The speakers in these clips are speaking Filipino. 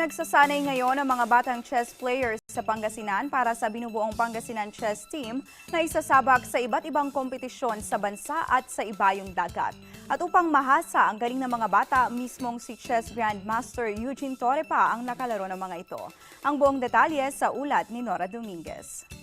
Nagsasanay ngayon ang mga batang chess players sa Pangasinan para sa binubuong Pangasinan Chess Team na isasabak sa iba't ibang kompetisyon sa bansa at sa ibayong dagat. At upang mahasa ang galing ng mga bata, mismong si Chess Grandmaster Eugene Torre pa ang nakalaro ng mga ito. Ang buong detalye sa ulat ni Nora Dominguez.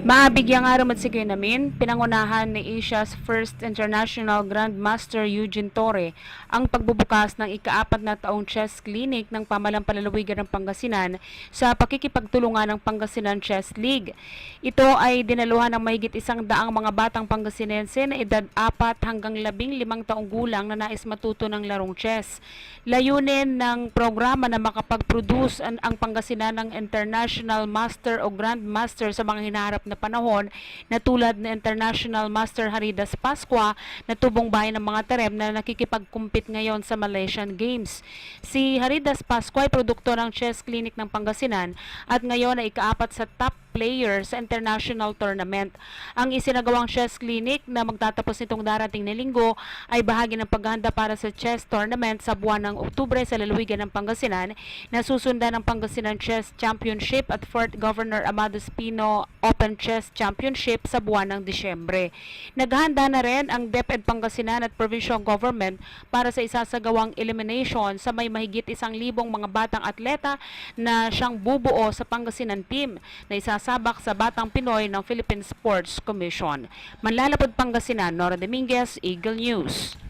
Maabigyan nga ramad sigay namin, pinangunahan ni Asia's first international Grandmaster Eugene Torre ang pagbubukas ng ikaapat na taong chess clinic ng pamalang palalawigan ng Pangasinan sa pakikipagtulungan ng Pangasinan Chess League. Ito ay dinaluhan ng mahigit isang daang mga batang Pangasinense na edad 4 hanggang 15 taong gulang na nais matuto ng larong chess. Layunin ng programa na makapag-produce ang Pangasinan ng International Master o Grandmaster sa mga hinaharap na panahon na tulad ng International Master Haridas Pasqua na tubong bayan ng mga terem na nakikipag-compete ngayon sa Malaysian Games. Si Haridas Pasqua ay produkto ng Chess Clinic ng Pangasinan at ngayon ay ikaapat sa top player sa international tournament. Ang isinagawang chess clinic na magtatapos nitong darating na linggo ay bahagi ng paghahanda para sa chess tournament sa buwan ng Oktubre sa lalawigan ng Pangasinan na susundan ng Pangasinan Chess Championship at Fort Governor Amado Espino Open Chess Championship sa buwan ng Disyembre. Naghahanda na rin ang DepEd Pangasinan at Provincial Government para sa isasagawang elimination sa may mahigit isang libong mga batang atleta na siyang bubuo sa Pangasinan team na isasabak sa Batang Pinoy ng Philippine Sports Commission. Manlalapod Pangasinan, Nora Dominguez, Eagle News.